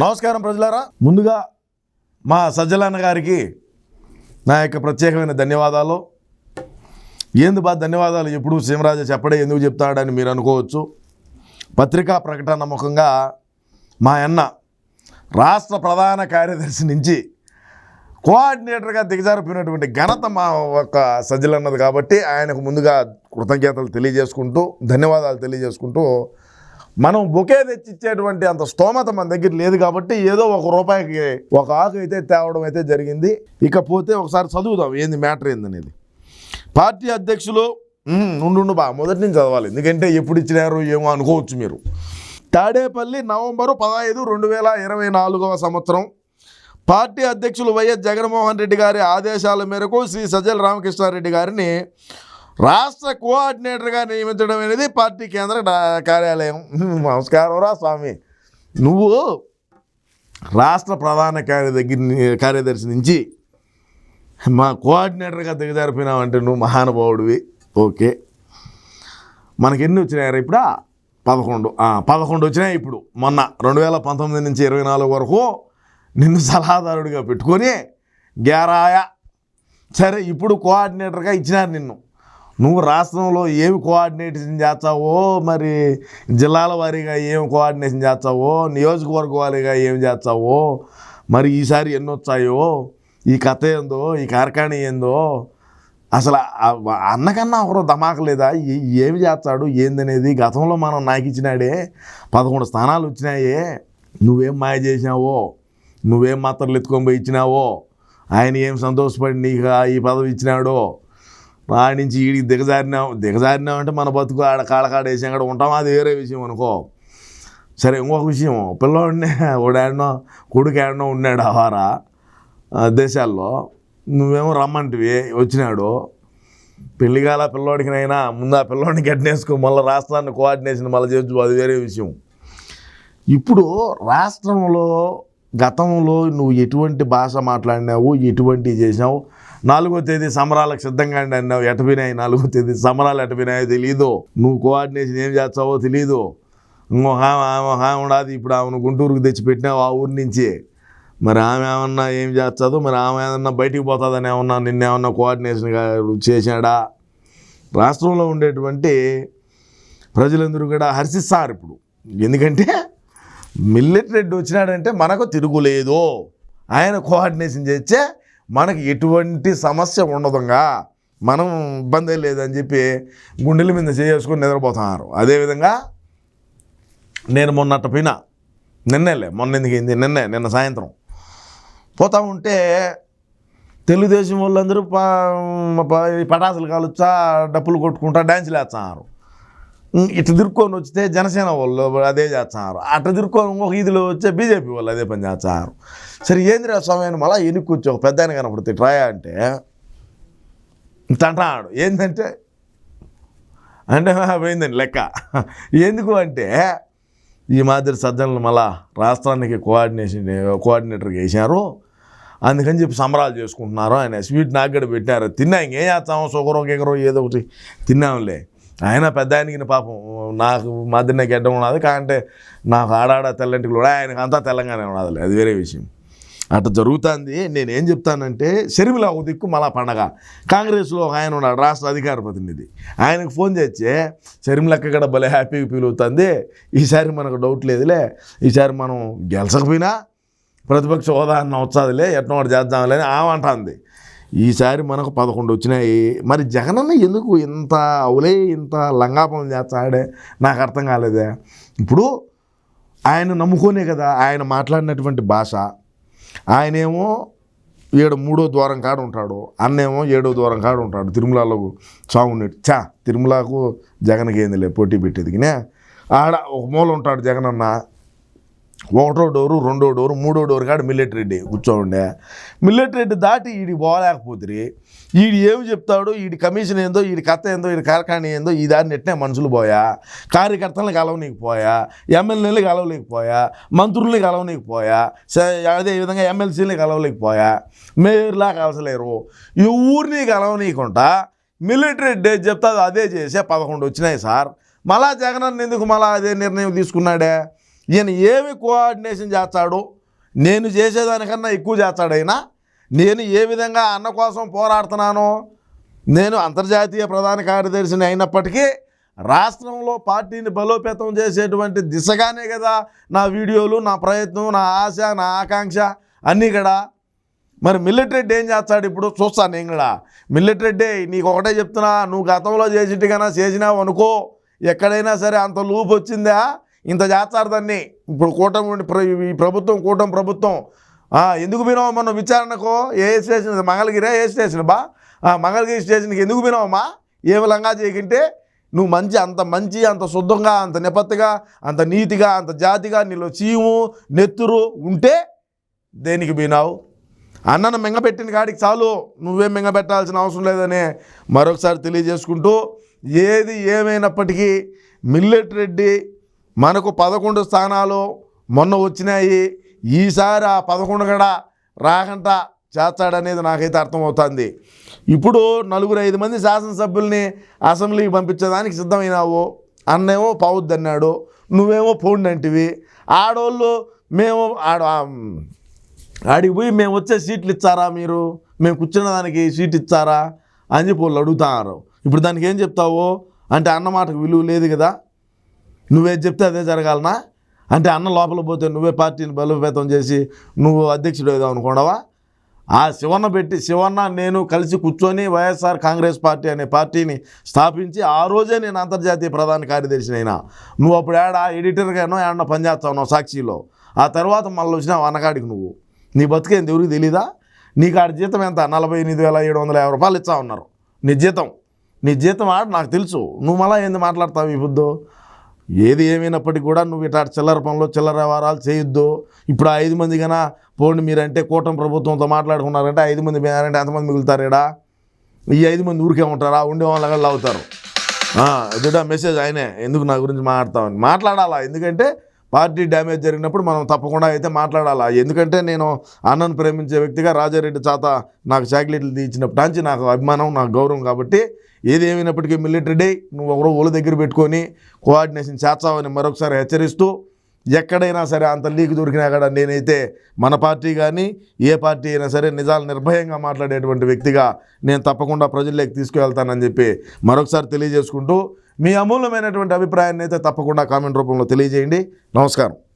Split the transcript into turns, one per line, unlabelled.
నమస్కారం ప్రజలారా. ముందుగా మా సజ్జలన్న గారికి నా యొక్క ప్రత్యేకమైన ధన్యవాదాలు. ఏంది బా ధన్యవాదాలు? ఎప్పుడు సీమరాజా చెప్పడే ఎందుకు చెప్తాడని మీరు అనుకోవచ్చు. పత్రికా ప్రకటన ముఖంగా మా అన్న రాష్ట్ర ప్రధాన కార్యదర్శి నుంచి కోఆర్డినేటర్గా దిగజారిపోయినటువంటి ఘనత మా ఒక సజ్జలన్నది కాబట్టి ఆయనకు ముందుగా కృతజ్ఞతలు తెలియజేసుకుంటూ ధన్యవాదాలు తెలియజేసుకుంటూ మనం బొకే తెచ్చిచ్చేటువంటి అంత స్తోమత మన దగ్గర లేదు కాబట్టి ఏదో ఒక రూపాయికి ఒక ఆకు అయితే తేవడం అయితే జరిగింది. ఇకపోతే ఒకసారి చదువుదాం ఏంది మ్యాటర్ ఏందనేది. పార్టీ అధ్యక్షులు ఉమ్, ఉండు బా మొదటి నుంచి చదవాలి. ఎందుకంటే ఎప్పుడు ఇచ్చినారు ఏమో అనుకోవచ్చు మీరు. తాడేపల్లి నవంబరు పదహైదు రెండు వేల ఇరవై నాలుగవ సంవత్సరం. పార్టీ అధ్యక్షులు వైఎస్ జగన్మోహన్ రెడ్డి గారి ఆదేశాల మేరకు శ్రీ సజ్జల రామకృష్ణారెడ్డి గారిని రాష్ట్ర కోఆర్డినేటర్గా నియమించడం అనేది పార్టీ కేంద్ర కార్యాలయం. నమస్కారం రా స్వామి. నువ్వు రాష్ట్ర ప్రధాన కార్యదర్శి కార్యదర్శి నుంచి మా కోఆర్డినేటర్గా దిగజారిపోయినావంటే నువ్వు మహానుభావుడివి. ఓకే. మనకి ఎన్ని వచ్చినాయి ఇప్పుడా? పదకొండు. పదకొండు వచ్చినాయి ఇప్పుడు. మొన్న రెండు వేల పంతొమ్మిది నుంచి ఇరవై నాలుగు వరకు నిన్ను సలహాదారుడిగా పెట్టుకొని గేరాయ సరే ఇప్పుడు కోఆర్డినేటర్గా ఇచ్చినారు నిన్ను. నువ్వు రాష్ట్రంలో ఏమి కోఆర్డినేషన్ చేస్తావో మరి జిల్లాల వారీగా ఏమి కోఆర్డినేషన్ చేస్తావో నియోజకవర్గ వారీగా ఏం చేస్తావో మరి ఈసారి ఎన్ని వచ్చాయో ఈ కథ ఏందో ఈ కార్ఖాన ఏందో అసలు అన్నకన్నా ఒకరు ధమాక లేదా? ఏమి చేస్తాడు? ఏందనేది గతంలో మనం నాకు ఇచ్చినాడే పదకొండు స్థానాలు వచ్చినాయే నువ్వేం మాయ చేసినావో నువ్వేం మాత్రలు ఎత్తుకొని పోయి ఇచ్చినావో ఆయన ఏం సంతోషపడి నీకు ఈ పదవి ఇచ్చినాడో ఆడి నుంచి ఈడికి దిగజారినాం దిగజారినాం అంటే మన బతుకు ఆడ కాళ్ళకాడ వేసి అక్కడ ఉంటాం అది వేరే విషయం అనుకో. సరే ఇంకొక విషయం. పిల్లవాడినే ఓడాడనో కొడుకు ఆడనో ఉన్నాడు అవారా దేశాల్లో. నువ్వేమో రమ్మంటివి వచ్చినాడు. పెళ్ళిగాల పిల్లోడికినైనా ముందు ఆ పిల్లోడిని గడ్డనేసుకో మళ్ళీ రాష్ట్రాన్ని కోఆర్డినేషన్ మళ్ళీ చేయొచ్చు అది వేరే విషయం. ఇప్పుడు రాష్ట్రంలో గతంలో నువ్వు ఎటువంటి భాష మాట్లాడినావు ఎటువంటి చేసినావు? నాలుగో తేదీ సంబరాలకు సిద్ధంగా అన్నావు ఎటపోయినాయి నాలుగో తేదీ సంబరాలు ఎటపోయినాయో తెలియదు నువ్వు కోఆర్డినేషన్ ఏం చేస్తావో తెలియదు ఇంకొక ఆమె ఆమె ఆమె ఉండదు. ఇప్పుడు ఆమెను గుంటూరుకు తెచ్చి పెట్టినావు ఆ ఊరి నుంచి. మరి ఆమె ఏమన్నా ఏం చేస్తుందో మరి ఆమె ఏమన్నా బయటికి పోతుందని ఏమన్నా నిన్నేమన్నా కోఆర్డినేషన్గా చేశాడా రాష్ట్రంలో ఉండేటువంటి ప్రజలందరూ కూడా హర్షిస్తారు ఇప్పుడు. ఎందుకంటే మిల్లెట్ రెడ్డి వచ్చినాడంటే మనకు తిరుగులేదు. ఆయన కోఆర్డినేషన్ చేస్తే మనకి ఎటువంటి సమస్య ఉండదుగా. మనం ఇబ్బంది లేదని చెప్పి గుండెల మీద చేసుకొని నిద్రపోతున్నారు. అదేవిధంగా నేను మొన్నట్ట పోయినా నిన్నేలే మొన్న ఎందుకు అయింది? నిన్నే నిన్న సాయంత్రం పోతా ఉంటే తెలుగుదేశం వాళ్ళందరూ పటాసులు కాలుచ్చా డప్పులు కొట్టుకుంటా డ్యాన్సులు వేస్తున్నారు. ఇట్లా తిరుక్కొని వస్తే జనసేన వాళ్ళు అదే చేస్తున్నారు. అట్లా తిరుక్కొని ఇంకొక ఇదిలో వచ్చే బీజేపీ వాళ్ళు అదే పని చేస్తున్నారు. సరే ఏందిరా స్వామి అని మళ్ళీ ఎన్నికి ఒక పెద్ద ఆయన కనపడితే ట్రాయా అంటే ఇంత అంటున్నాడు. ఏంటంటే అంటే పోయిందండి లెక్క. ఎందుకు అంటే ఈ మాదిరి సజ్జనలు మళ్ళా రాష్ట్రానికి కోఆర్డినేషన్ కోఆర్డినేటర్గా వేసారు అందుకని చెప్పి సంబరాలు చేసుకుంటున్నారు. ఆయన స్వీట్ నాకు కూడా పెట్టారు తిన్నా ఇంకేం చేస్తాము షుగరో గిగరో ఏదో ఒకటి తిన్నాంలే. ఆయన పెద్ద ఆయనకి పాపం. నాకు మధ్యనే గెడ్డం ఉన్నది. కాంటే నాకు ఆడాడ తెల్లంటికి కూడా ఆయనకు అంతా తెలంగాణ ఉన్నది అది వేరే విషయం. అట్లా జరుగుతుంది. నేనేం చెప్తానంటే షర్మిల ఒక దిక్కు మళ్ళా పండగ. కాంగ్రెస్లో ఒక ఆయన ఉన్నాడు రాష్ట్ర అధికార ప్రతినిధి. ఆయనకు ఫోన్ చేస్తే షర్మిలక్క కూడా భలే హ్యాపీగా ఫీల్ అవుతుంది. ఈసారి మనకు డౌట్ లేదులే. ఈసారి మనం గెలచకపోయినా ప్రతిపక్ష హోదా అన్న వచ్చాదిలే. ఎట్నోడు ఒకటి చేద్దాంలే అని ఆమె అంటుంది. ఈసారి మనకు పదకొండు వచ్చినాయి. మరి జగనన్న ఎందుకు ఇంత అవులే ఇంత లంగాపం చేస్తాడే? నాకు అర్థం కాలేదే. ఇప్పుడు ఆయన నమ్ముకోనే కదా ఆయన మాట్లాడినటువంటి భాష. ఆయనేమో ఏడు మూడో ద్వారం కాడ ఉంటాడు. అన్నేమో ఏడో ద్వారం కాడ ఉంటాడు. తిరుమలలో స్వామి చా తిరుమలకు జగన్కి ఏందిలే పోటీ పెట్టేదికినే ఆడ ఒక మూల ఉంటాడు జగనన్న. ఒకటో డోరు రెండో డోరు మూడో డోరు కాడ మిల్లెట్ రెడ్డి కూర్చోండే. మిల్లెట్ రెడ్డి దాటి ఈడి పోలేకపోతుంది ఈడు ఏమి చెప్తాడు ఈడి కమిషన్ ఏందో ఈడి కథ ఏందో ఈడి కార్ఖానా ఏందో ఈ దాన్ని ఎట్టే మనుషులు పోయా? కార్యకర్తలను కలవనీకపోయా ఎమ్మెల్యేలు కలవలేకపోయా మంత్రుల్ని కలవనీకపోయా స- అదే విధంగా ఎమ్మెల్సీని కలవలేకపోయా మేయర్లా కలసలేరు. ఈ ఊరిని కలవనీయకుండా మిలిటరీ డే చెప్తా అదే చేసే పదకొండు వచ్చినాయి సార్. మళ్ళా జగన్ ఎందుకు మళ్ళా అదే నిర్ణయం తీసుకున్నాడే? ఈయన ఏమి కోఆర్డినేషన్ చేస్తాడు నేను చేసేదానికన్నా ఎక్కువ చేస్తాడు అయినా నేను ఏ విధంగా అన్న కోసం పోరాడుతున్నానో నేను అంతర్జాతీయ ప్రధాన కార్యదర్శిని అయినప్పటికీ రాష్ట్రంలో పార్టీని బలోపేతం చేసేటువంటి దిశగానే కదా నా వీడియోలు నా ప్రయత్నం నా ఆశ నా ఆకాంక్ష అన్నీ కూడా మరి మిల్లెట్ ఏం చేస్తాడు ఇప్పుడు? చూస్తాను నేను కూడా. మిల్లెట్ నీకు ఒకటే చెప్తున్నా నువ్వు గతంలో చేసిట్టుగానా చేసినావు అనుకో ఎక్కడైనా సరే అంత లూప్ వచ్చిందా? ఇంత చేస్తారు దాన్ని ఇప్పుడు కూటమి ప్ర- ఈ ప్రభుత్వం కూటమి ప్రభుత్వం. ఎందుకు పోయినావు మనం విచారణకు? ఏ స్టేషన్? మంగళగిరే ఏ స్టేషన్ బా? మంగళగిరి స్టేషన్కి ఎందుకు పోయినావమ్మా ఏ విధంగా చేయకుంటే నువ్వు మంచి అంత మంచి అంత శుద్ధంగా అంత నిపత్తిగా అంత నీతిగా అంత జాతిగా నీలో చీము నెత్తురు ఉంటే దేనికి పోయినావు? అన్నను మింగపెట్టిన కాడికి చాలు. నువ్వేం మింగపెట్టాల్సిన అవసరం లేదని మరొకసారి తెలియజేసుకుంటూ ఏది ఏమైనప్పటికీ మిల్లెట్ రెడ్డి మనకు పదకొండు స్థానాలు మొన్న వచ్చినాయి. ఈసారి ఆ పదకొండు కూడా రాకంట చేస్తాడనేది నాకైతే అర్థమవుతుంది. ఇప్పుడు నలుగురు ఐదు మంది శాసనసభ్యుల్ని అసెంబ్లీకి పంపించడానికి సిద్ధమైనావు. అన్నేమో పౌద్ది అన్నాడు. నువ్వేమో పోండింటివి ఆడోళ్ళు మేము ఆడ ఆడికి పోయి మేము వచ్చే సీట్లు ఇచ్చారా మీరు? మేము కూర్చున్న దానికి సీట్ ఇచ్చారా? అని చెప్పి వాళ్ళు అడుగుతున్నారు ఇప్పుడు దానికి ఏం చెప్తావు? అంటే అన్నమాటకు విలువ లేదు కదా. నువ్వేది చెప్తే అదే జరగాలనా? అంటే అన్న లోపల పోతే నువ్వే పార్టీని బలోపేతం చేసి నువ్వు అధ్యక్షుడు ఏదో అనుకోవడవా ఆ శివన్న పెట్టి శివన్న నేను కలిసి కూర్చొని వైఎస్ఆర్ కాంగ్రెస్ పార్టీ అనే పార్టీని స్థాపించి ఆ రోజే నేను అంతర్జాతీయ ప్రధాన కార్యదర్శిని అయినా. నువ్వు అప్పుడు ఏడ ఎడిటర్గానో ఏడన్నా పనిచేస్తావు సాక్షిలో. ఆ తర్వాత మళ్ళీ వచ్చినావు అన్నకాడికి నువ్వు. నీ బతికేంది ఎవరికి తెలీదా? నీకు ఆడ జీతం ఎంత? నలభై ఎనిమిది వేల ఏడు వందల యాభై రూపాయలు ఇస్తా ఉన్నారు. నీ జీతం. నీ జీతం ఆడ నాకు తెలుసు. నువ్వు మళ్ళీ ఏంది మాట్లాడతావు ఈ బుద్ధు? ఏది ఏమైనప్పటికీ కూడా నువ్వు ఇట్లా చిల్లర పనులు చిల్లర వ్యవహారాలు చేయొద్దు. ఇప్పుడు ఐదు మంది కన్నా పోండి మీరంటే కూటమి ప్రభుత్వంతో మాట్లాడుకున్నారంటే ఐదు మంది పోయారంటే ఎంతమంది మిగులుతారు ఈడ? ఈ ఐదు మంది ఊరికే ఉంటారా? ఉండే వాళ్ళ అవుతారు. ఎదుట మెసేజ్ ఆయనే. ఎందుకు నా గురించి మాట్లాడతామని మాట్లాడాలా? ఎందుకంటే పార్టీ డ్యామేజ్ జరిగినప్పుడు మనం తప్పకుండా అయితే మాట్లాడాలి? ఎందుకంటే నేను అన్నను ప్రేమించే వ్యక్తిగా రాజారెడ్డి చాత నాకు చాక్లెట్లు తీయించినప్పటి నుంచి నాకు అభిమానం నాకు గౌరవం కాబట్టి ఏదేమైనప్పటికీ మిలిటరీ డే నువ్వు ఒకరో ఒళ్ళు దగ్గర పెట్టుకొని కోఆర్డినేషన్ చేస్తావని మరొకసారి హెచ్చరిస్తూ ఎక్కడైనా సరే అంత లీక్ దొరికినా కూడా నేనైతే మన పార్టీ కానీ ఏ పార్టీ అయినా సరే నిజాలు నిర్భయంగా మాట్లాడేటువంటి వ్యక్తిగా నేను తప్పకుండా ప్రజల్లోకి తీసుకువెళ్తానని చెప్పి మరొకసారి తెలియజేసుకుంటూ మీ అమూల్యమైనటువంటి అభిప్రాయాన్ని అయితే తప్పకుండా కామెంట్ రూపంలో తెలియజేయండి. నమస్కారం.